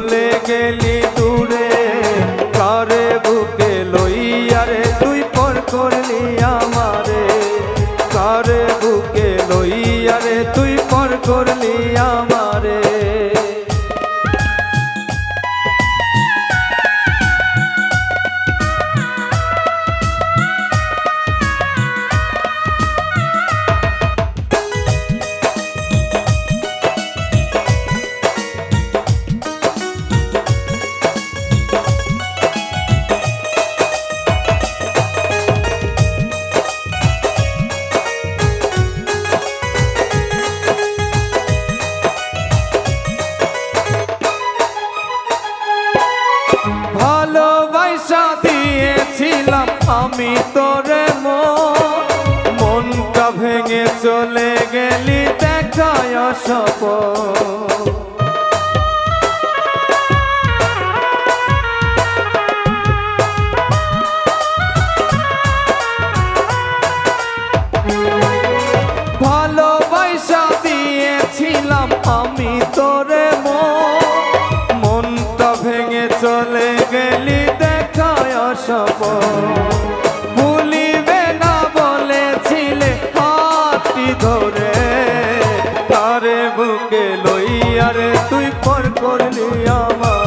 চলে গেলি দূরে, কারে বুকে লইয়া রে তুই পর করলি আমারে? কারে বুকে লইয়া রে তুই পর করলি আমার তুমি তোরে মনটা ভেঙে চলে গেলি দেখায় সপ Oh দিয়েছিলাম আমি মনটা ভেঙে চলে বুকে লইয়ারে তুই পর করলি আমারে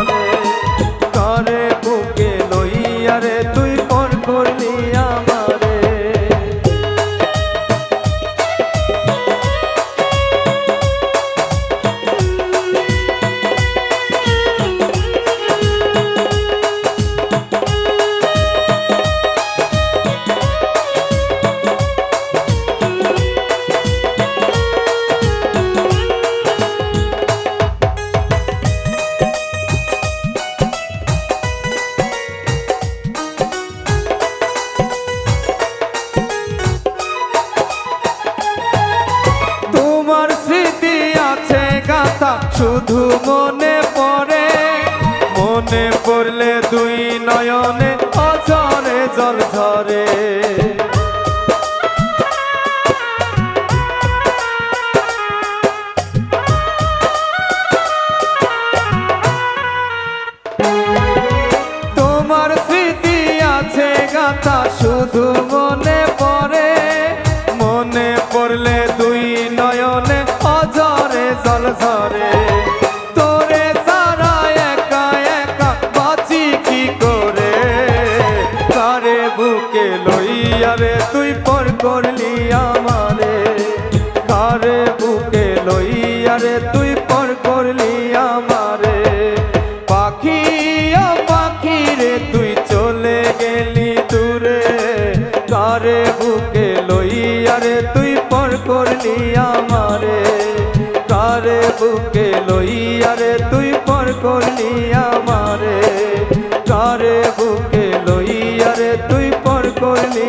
শুধু মনে পড়ে মনে পড়লে দুই নয়নে অঝরে জল ঝরে করলি আমারে? তারে বুকে লইয়ারে তুই পর করলি আমারে? পাখি পাখি রে তুই চলে গেলি দূরে। কারে বুকে লইয়ারে তুই পর করলি আমারে? কারে বুকে লইয়ারে তুই পর করলি আমারে? কারে বুকে লইয়ারে তুই পর করলি